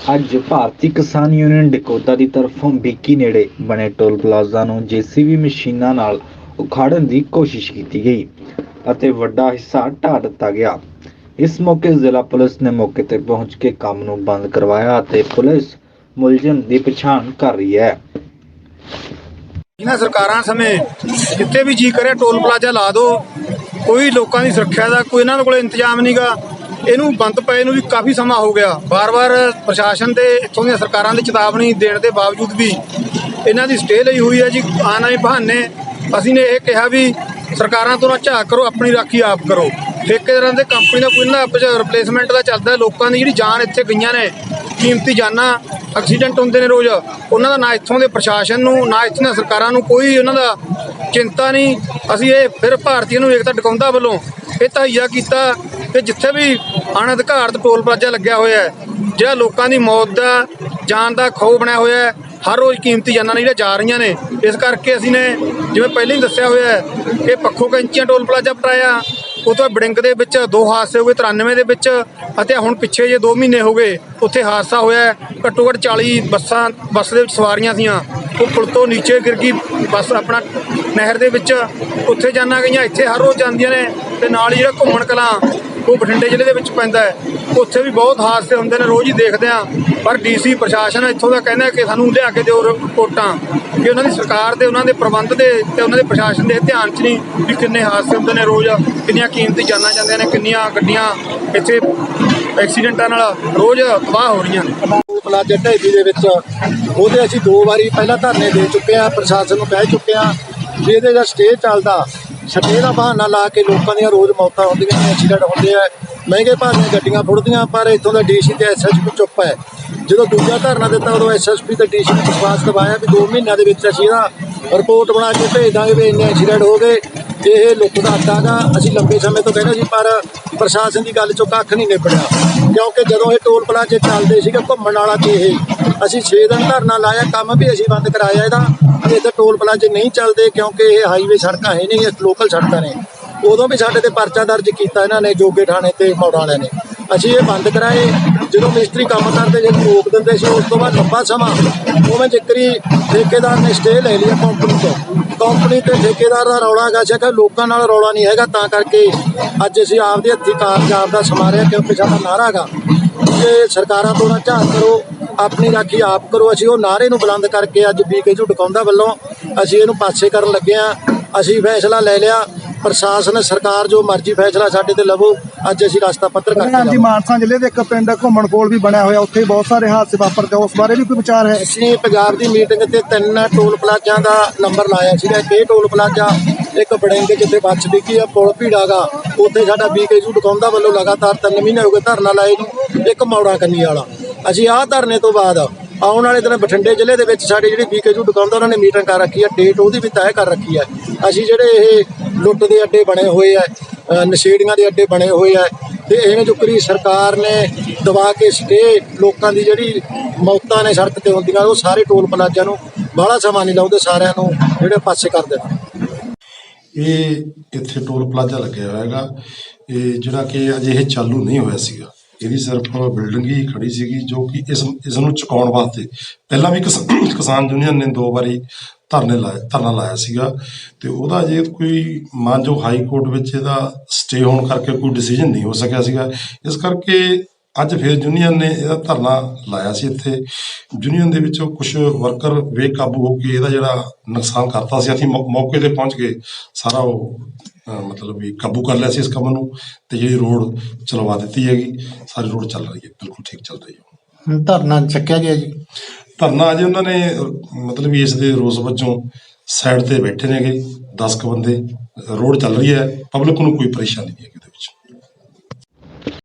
ਅੱਜ ਭਾਰਤੀ ਕਿਸਾਨ ਯੂਨੀਅਨ ਡਕੋਤਾ ਦੀ ਤਰਫੋਂ ਬੀਕੀ ਨੇੜੇ ਬਣੇ ਟੋਲ ਪਲਾਜ਼ਾ ਨੂੰ ਜੀਸੀਬੀ ਮਸ਼ੀਨਾਂ ਨਾਲ ਉਖਾੜਨ ਦੀ ਕੋਸ਼ਿਸ਼ ਕੀਤੀ ਗਈ ਅਤੇ ਵੱਡਾ ਹਿੱਸਾ ਢਾਹ ਦਿੱਤਾ ਗਿਆ। ਇਸ ਮੌਕੇ ਜ਼ਿਲ੍ਹਾ ਪੁਲਿਸ ਨੇ ਮੌਕੇ ਤੇ ਪਹੁੰਚ ਕੇ ਕੰਮ ਨੂੰ ਬੰਦ ਕਰਵਾਇਆ ਅਤੇ ਪੁਲਿਸ ਮੁਲਜ਼ਮ ਦੀ ਪਛਾਣ ਕਰ ਰਹੀ ਹੈ। ਇਹਨਾਂ ਸਰਕਾਰਾਂ ਸਮੇਂ ਜਿੱਥੇ ਵੀ ਜੀ ਕਰੇ, ਟੋਲ ਪਲਾਜ਼ਾ ਲਾ ਦਿਓ। ਕੋਈ ਲੋਕਾਂ ਦੀ ਸੁਰੱਖਿਆ ਦਾ, ਕੋਈ ਇਹਨਾਂ ਕੋਲ ਇੰਤਜ਼ਾਮ ਨਹੀਂਗਾ ਇਹਨੂੰ ਬੰਦ ਪਏ ਨੂੰ ਵੀ ਕਾਫੀ ਸਮਾਂ ਹੋ ਗਿਆ। ਵਾਰ-ਵਾਰ ਪ੍ਰਸ਼ਾਸਨ ਦੇ ਇੱਥੋਂ ਦੀਆਂ ਸਰਕਾਰਾਂ ਦੀ ਚੇਤਾਵਨੀ ਦੇਣ ਦੇ ਬਾਵਜੂਦ ਵੀ ਇਹਨਾਂ ਦੀ ਸਟੇ ਲਈ ਹੋਈ ਹੈ ਜੀ, ਆਉਣ ਵਾਲੇ ਬਹਾਨੇ। ਅਸੀਂ ਨੇ ਇਹ ਕਿਹਾ ਵੀ ਸਰਕਾਰਾਂ ਤੋਂ ਨਾ ਝਾਕ ਕਰੋ, ਆਪਣੀ ਰਾਖੀ ਆਪ ਕਰੋ। ਠੇਕੇਦਾਰਾਂ ਦੇ ਕੰਪਨੀ ਦਾ ਕੋਈ ਨਾ ਆਪਸ ਰਿਪਲੇਸਮੈਂਟ ਦਾ ਚੱਲਦਾ, ਲੋਕਾਂ ਦੀ ਜਿਹੜੀ ਜਾਨ ਇੱਥੇ ਗਈਆਂ ਨੇ, ਕੀਮਤੀ ਜਾਨਾਂ ਐਕਸੀਡੈਂਟ ਹੁੰਦੇ ਨੇ ਰੋਜ਼, ਉਹਨਾਂ ਦਾ ਨਾ ਇੱਥੋਂ ਦੇ ਪ੍ਰਸ਼ਾਸਨ ਨੂੰ, ਨਾ ਇੱਥੋਂ ਦੀਆਂ ਸਰਕਾਰਾਂ ਨੂੰ ਕੋਈ ਉਹਨਾਂ ਦਾ ਚਿੰਤਾ ਨਹੀਂ। ਅਸੀਂ ਇਹ ਫਿਰ ਭਾਰਤੀਆਂ ਨੂੰ ਏਕਤਾ ਟਿਕਾਉਂਦਾ ਵੱਲੋਂ ਇਹ ਤਹਈਆ ਕੀਤਾ ਕਿ ਜਿੱਥੇ ਵੀ ਅਣਅਧਿਕਾਰਤ ਟੋਲ ਪਲਾਜ਼ਾ ਲੱਗਿਆ ਹੋਇਆ ਹੈ, ਜਿਹੜਾ ਲੋਕਾਂ ਦੀ ਮੌਤ ਦਾ, ਜਾਨ ਦਾ ਖੌਅ ਬਣਿਆ ਹੋਇਆ ਹੈ, ਹਰ ਰੋਜ਼ ਕੀਮਤੀ ਜਾਨਾਂ ਨੇ ਜਿਹੜੀਆਂ ਜਾ ਰਹੀਆਂ ਨੇ, ਇਸ ਕਰਕੇ ਅਸੀਂ ਨੇ ਜਿਵੇਂ ਪਹਿਲਾਂ ਹੀ ਦੱਸਿਆ ਹੋਇਆ ਹੈ ਕਿ ਪੱਖੋ ਕੈਂਚੀਆਂ ਟੋਲ ਪਲਾਜ਼ਾ ਪਟਾਇਆ, ਉਹ ਬੜਿੰਗ ਦੇ ਵਿੱਚ ਦੋ ਹਾਦਸੇ ਹੋ ਗਏ 93 ਦੇ ਵਿੱਚ, ਅਤੇ ਹੁਣ ਪਿੱਛੇ ਜੇ 2 ਮਹੀਨੇ ਹੋ ਗਏ, ਉੱਥੇ ਹਾਦਸਾ ਹੋਇਆ ਘੱਟੋ ਘੱਟ 40 ਬੱਸਾਂ, ਬੱਸ ਦੇ ਵਿੱਚ ਸਵਾਰੀਆਂ ਸੀਆਂ। ਉਹ ਪੁਲ ਤੋਂ ਨੀਚੇ ਗਿਰ ਗਈ, ਬਸ ਆਪਣਾ ਨਹਿਰ ਦੇ ਵਿੱਚ ਉੱਥੇ ਜਾਨਾਂ ਗਈਆਂ, ਇੱਥੇ ਹਰ ਰੋਜ਼ ਜਾਂਦੀਆਂ ਨੇ ਤੇ ਨਾਲ ਹੀ ਜਿਹੜਾ ਘੁੰਮਣ ਕਲਾਂ ਉਹ ਬਠਿੰਡੇ ਜ਼ਿਲ੍ਹੇ ਦੇ ਵਿੱਚ ਪੈਂਦਾ ਹੈ। ਉੱਥੇ ਵੀ ਬਹੁਤ ਹਾਦਸੇ ਹੁੰਦੇ ਨੇ, ਰੋਜ਼ ਹੀ ਦੇਖਦੇ ਆ ਪਰ ਡੀਸੀ ਪ੍ਰਸ਼ਾਸਨ ਇੱਥੋਂ ਦਾ ਕਹਿੰਦਾ ਕਿ ਸਾਨੂੰ ਲਿਆ ਕੇ ਦਿਓ ਰਿਪੋਰਟਾਂ, ਕਿ ਉਹਨਾਂ ਦੀ ਸਰਕਾਰ ਦੇ, ਉਹਨਾਂ ਦੇ ਪ੍ਰਬੰਧ ਦੇ ਤੇ ਉਹਨਾਂ ਦੇ ਪ੍ਰਸ਼ਾਸਨ ਦੇ ਧਿਆਨ 'ਚ ਨਹੀਂ ਵੀ ਕਿੰਨੇ ਹਾਦਸੇ ਹੁੰਦੇ ਨੇ ਰੋਜ਼, ਕਿੰਨੀਆਂ ਕੀਮਤੀ ਜਾਨਾਂ ਜਾਂਦੀਆਂ ਨੇ, ਕਿੰਨੀਆਂ ਗੱਡੀਆਂ ਇੱਥੇ ਐਕਸੀਡੈਂਟਾਂ ਨਾਲ ਰੋਜ਼ ਤਬਾਹ ਹੋ ਰਹੀਆਂ ਨੇ। ਪਲਾਜਾ ਢਾਈ ਦੇ ਵਿੱਚ ਉਹਦੇ ਅਸੀਂ ਦੋ ਵਾਰੀ ਪਹਿਲਾਂ ਧਰਨੇ ਦੇ ਚੁੱਕੇ ਆ ਪ੍ਰਸ਼ਾਸਨ ਨੂੰ ਕਹਿ ਚੁੱਕੇ ਆ ਵੀ ਇਹਦੇ ਦਾ ਸਟੇ ਚੱਲਦਾ, ਸਟੇ ਦਾ ਬਹਾਨਾ ਲਾ ਕੇ ਲੋਕਾਂ ਦੀਆਂ ਰੋਜ਼ ਮੌਤਾਂ ਹੁੰਦੀਆਂ ਨੇ, ਐਕਸੀਡੈਂਟ ਹੁੰਦੇ ਆ, ਮਹਿੰਗੇ ਭਾਅ ਦੀਆਂ ਗੱਡੀਆਂ ਫੁੱਟਦੀਆਂ, ਪਰ ਇੱਥੋਂ ਦਾ ਡੀਸੀ ਤੇ ਐਸਐਸਪੀ ਚੁੱਪ ਹੈ। ਜਦੋਂ ਦੂਜਾ ਧਰਨਾ ਦਿੱਤਾ, ਉਦੋਂ ਐਸਐਸਪੀ ਤੇ ਡੀਸੀ ਨੂੰ ਵਿਸ਼ਵਾਸ ਦਿਵਾਇਆ ਵੀ 2 ਮਹੀਨਿਆਂ ਦੇ ਵਿੱਚ ਅਸੀਂ ਇਹਦਾ ਰਿਪੋਰਟ ਬਣਾ ਕੇ ਭੇਜ ਦਾਂਗੇ ਵੀ ਇੰਨੇ ਐਕਸੀਡੈਂਟ ਹੋ ਗਏ, ਇਹ ਲੁੱਟ ਦਾ ਅੱਡਾ ਗਾ, ਅਸੀਂ ਲੰਬੇ ਸਮੇਂ ਤੋਂ ਕਹਿੰਦੇ ਸੀ, ਪਰ ਪ੍ਰਸ਼ਾਸਨ ਦੀ ਗੱਲ ਚੋਂ ਕੱਖ ਨਹੀਂ ਨਿਬੜਿਆ। ਕਿਉਂਕਿ ਜਦੋਂ ਇਹ ਟੋਲ ਪਲਾਜ਼ੇ ਚੱਲਦੇ ਸੀਗੇ ਘੁੰਮਣ ਵਾਲਾ ਤੇ ਇਹ, ਅਸੀਂ 6 ਦਿਨ ਧਰਨਾ ਲਾਇਆ, ਕੰਮ ਵੀ ਅਸੀਂ ਬੰਦ ਕਰਾਇਆ ਇਹਦਾ। ਵੀ ਇੱਥੇ ਟੋਲ ਪਲਾਜ਼ੇ ਨਹੀਂ ਚੱਲਦੇ ਕਿਉਂਕਿ ਇਹ ਹਾਈਵੇ ਸੜਕਾਂ ਹੈ ਨਹੀਂ, ਇਹ ਲੋਕਲ ਸੜਕਾਂ ਨੇ। ਉਦੋਂ ਵੀ ਸਾਡੇ ਤੇ ਪਰਚਾ ਦਰਜ ਕੀਤਾ ਇਹਨਾਂ ਨੇ, ਜੋਗੇ ਥਾਣੇ ਤੇ ਮੌੜ ਵਾਲਿਆਂ ਨੇ। ਅਸੀਂ ਇਹ ਬੰਦ ਕਰਾਏ। ਜਦੋਂ ਮਿਸਤਰੀ ਕੰਮ ਕਰਦੇ, ਜੇ ਰੋਕ ਦਿੰਦੇ ਸੀ, ਉਸ ਤੋਂ ਬਾਅਦ ਲੰਬਾ ਸਮਾਂ, ਉਵੇਂ ਜ਼ਿਕਰੀ ਠੇਕੇਦਾਰ ਨੇ ਸਟੇ ਲੈ ਲਿਆ ਕੰਪਨੀ ਤੋਂ। ਕੰਪਨੀ ਤੇ ਠੇਕੇਦਾਰ ਦਾ ਰੌਲਾ ਹੈਗਾ ਸੀ ਲੋਕਾਂ ਨਾਲ ਰੌਲਾ ਨਹੀਂ ਹੈਗਾ, ਤਾਂ ਕਰਕੇ ਅੱਜ ਅਸੀਂ ਆਪਦੇ ਹੱਥੀ ਕਾਰਜਾਬ ਦਾ ਸਮਾਰਿਆ ਕਿਉਂਕਿ ਸਾਡਾ ਨਾਰਾ ਹੈਗਾ। ਕਿ ਸਰਕਾਰਾਂ ਤੋਂ ਨਾ ਝਾਕ ਕਰੋ, ਆਪਣੀ ਰਾਖੀ ਆਪ ਕਰੋ, ਅਸੀਂ ਉਹ ਨਾਰੇ ਨੂੰ ਬੁਲੰਦ ਕਰਕੇ ਅੱਜ ਬੀਕੇ ਝੁਟਕਾਉਂਦਾ ਵੱਲੋਂ ਅਸੀਂ ਇਹਨੂੰ ਪਾਸੇ ਕਰਨ ਲੱਗੇ ਆ ਅਸੀਂ ਫੈਸਲਾ ਲੈ ਲਿਆ ਪ੍ਰਸ਼ਾਸਨ ਸਰਕਾਰ ਜੋ ਮਰਜ਼ੀ ਫੈਸਲਾ ਸਾਡੇ ਤੇ ਲਵੋ ਅੱਜ ਅਸੀਂ ਰਸਤਾ ਪੱਤਰ ਕਰਕੇ ਹਾਂਜੀ ਲਾਵਾਂਗੇ। ਮਾਨਸਾ ਜ਼ਿਲ੍ਹੇ ਦੇ ਇੱਕ ਪਿੰਡ ਘੁੰਮਣ ਕੋਲ ਵੀ ਬਣਿਆ ਹੋਇਆ ਉੱਥੇ ਬਹੁਤ ਸਾਰੇ ਹਾਦਸੇ ਵਾਪਰਦੇ ਉਸ ਬਾਰੇ ਵੀ ਕੋਈ ਵਿਚਾਰ ਹੈ? ਅਸੀਂ ਪੰਜਾਬ ਦੀ ਮੀਟਿੰਗ ਤੇ ਤਿੰਨ ਟੋਲ ਪਲਾਜ਼ਾਂ ਦਾ ਨੰਬਰ ਲਾਇਆ ਸੀਗਾ ਇੱਕ ਇਹ ਟੋਲ ਪਲਾਜ਼ਾ ਇੱਕ ਬੜਿੰਗ ਜਿੱਥੇ ਬੱਸ ਡਿੱਗੀ ਆ ਪੁਲ ਭੀੜਾਗਾ ਉੱਥੇ ਸਾਡਾ ਬੀਕੇ ਜੂ ਦੁਕਾਨਦਾ ਵੱਲੋਂ ਲਗਾਤਾਰ 3 ਮਹੀਨੇ ਹੋ ਗਏ ਧਰਨਾ ਲਾਏ ਨੂੰ ਇੱਕ ਮੌੜਾ ਕੰਨੀ ਵਾਲਾ। ਅਸੀਂ ਆਹ ਧਰਨੇ ਤੋਂ ਬਾਅਦ ਆਉਣ ਵਾਲੇ ਦਿਨ ਬਠਿੰਡੇ ਜ਼ਿਲ੍ਹੇ ਦੇ ਵਿੱਚ ਸਾਡੀ ਜਿਹੜੀ ਬੀਕੇ ਜੂ ਦੁਕਾਨਦਾ ਉਹਨਾਂ ਨੇ ਮੀਟਿੰਗ ਕਰ ਰੱਖੀ ਆ ਡੇਟ ਉਹਦੀ ਵੀ ਤੈਅ ਕਰ ਰੱਖੀ ਆ। ਅਸੀਂ ਜਿਹੜੇ ਇਹ ਲੁੱਟ ਦੇ ਅੱਡੇ ਬਣੇ ਹੋਏ ਆ ਨਸ਼ੇੜੀਆਂ ਦੇ ਅੱਡੇ ਬਣੇ ਹੋਏ ਆ। ਤੇ ਇਹਨੇ ਚੁੱਕਰੀ ਸਰਕਾਰ ਨੇ ਦਬਾ ਕੇ ਸਟੇ ਲੋਕਾਂ ਦੀ ਜਿਹੜੀ ਮੌਤਾਂ ਨੇ ਸੜਕ ਤੇ ਹੁੰਦੀਆਂ, ਉਹ ਸਾਰੇ ਟੋਲ ਪਲਾਜ਼ਾ ਨੂੰ ਬਾਹਲਾ ਸਮਾਂ ਨਹੀਂ ਲਾਉਂਦੇ, ਸਾਰਿਆਂ ਨੂੰ ਜਿਹੜੇ ਪਾਸੇ ਕਰ ਦੇਣਾ ਇਹ ਇੱਥੇ ਟੋਲ ਪਲਾਜ਼ਾ ਲੱਗਿਆ ਹੋਇਆ ਹੈਗਾ। ਇਹ ਜਿਹੜਾ ਕਿ ਅਜੇ ਇਹ ਚਾਲੂ ਨਹੀਂ ਹੋਇਆ ਸੀਗਾ। ਇਹਦੀ ਸਿਰਫ ਬਿਲਡਿੰਗ ਹੀ ਖੜੀ ਸੀਗੀ ਜੋ ਕਿ ਇਸ ਇਸ ਨੂੰ ਚੁਕਾਉਣ ਵਾਸਤੇ ਪਹਿਲਾਂ ਵੀ ਕਿਸ- ਕਿਸਾਨ ਯੂਨੀਅਨ ਨੇ ਦੋ ਵਾਰੀ ਧਰਨੇ ਲਾਏ, ਧਰਨਾ ਲਾਇਆ ਸੀਗਾ ਤੇ ਉਹਦਾ ਜੇ ਕੋਈ ਮਾਨਯੋਗ ਹਾਈ ਕੋਰਟ ਵਿੱਚ ਇਹਦਾ ਸਟੇ ਹੋਣ ਕਰਕੇ ਕੋਈ ਡਿਸੀਜਨ ਨਹੀਂ ਹੋ ਸਕਿਆ ਸੀਗਾ। ਇਸ ਕਰਕੇ ਅੱਜ ਫਿਰ ਯੂਨੀਅਨ ਨੇ ਇਹਦਾ ਧਰਨਾ ਲਾਇਆ ਸੀ ਇੱਥੇ। ਯੂਨੀਅਨ ਦੇ ਵਿੱਚੋਂ ਕੁਝ ਵਰਕਰ ਬੇਕਾਬੂ ਹੋ ਕੇ ਇਹਦਾ ਜਿਹੜਾ ਨੁਕਸਾਨ ਕਰਤਾ ਸੀ, ਅਸੀਂ ਮੌ- ਮੌਕੇ ਤੇ ਪਹੁੰਚ ਕੇ ਸਾਰਾ ਉਹ ਮਤਲਬ ਵੀ ਕਾਬੂ ਕਰ ਲਿਆ ਸੀ ਇਸ ਕੰਮ ਨੂੰ ਤੇ ਜਿਹੜੀ ਰੋਡ ਚਲਵਾ ਦਿੱਤੀ ਹੈਗੀ ਸਾਰੀ ਰੋਡ ਚੱਲ ਰਹੀ ਹੈ ਬਿਲਕੁਲ ਠੀਕ ਚੱਲ ਰਹੀ ਹੈ। ਧਰਨਾ ਚੱਕਿਆ ਗਿਆ ਜੀ? ਧਰਨਾ ਅਜੇ ਉਹਨਾਂ ਨੇ ਮਤਲਬ ਇਸ ਦੇ ਰੋਸ ਵਜੋਂ ਸਾਈਡ ਤੇ ਬੈਠੇ ਨੇਗੇ 10 ਕੁ ਬੰਦੇ ਰੋਡ ਚੱਲ ਰਹੀ ਹੈ ਪਬਲਿਕ ਨੂੰ ਕੋਈ ਪਰੇਸ਼ਾਨੀ ਨਹੀਂ ਹੈਗੀ ਇਹਦੇ ਵਿੱਚ।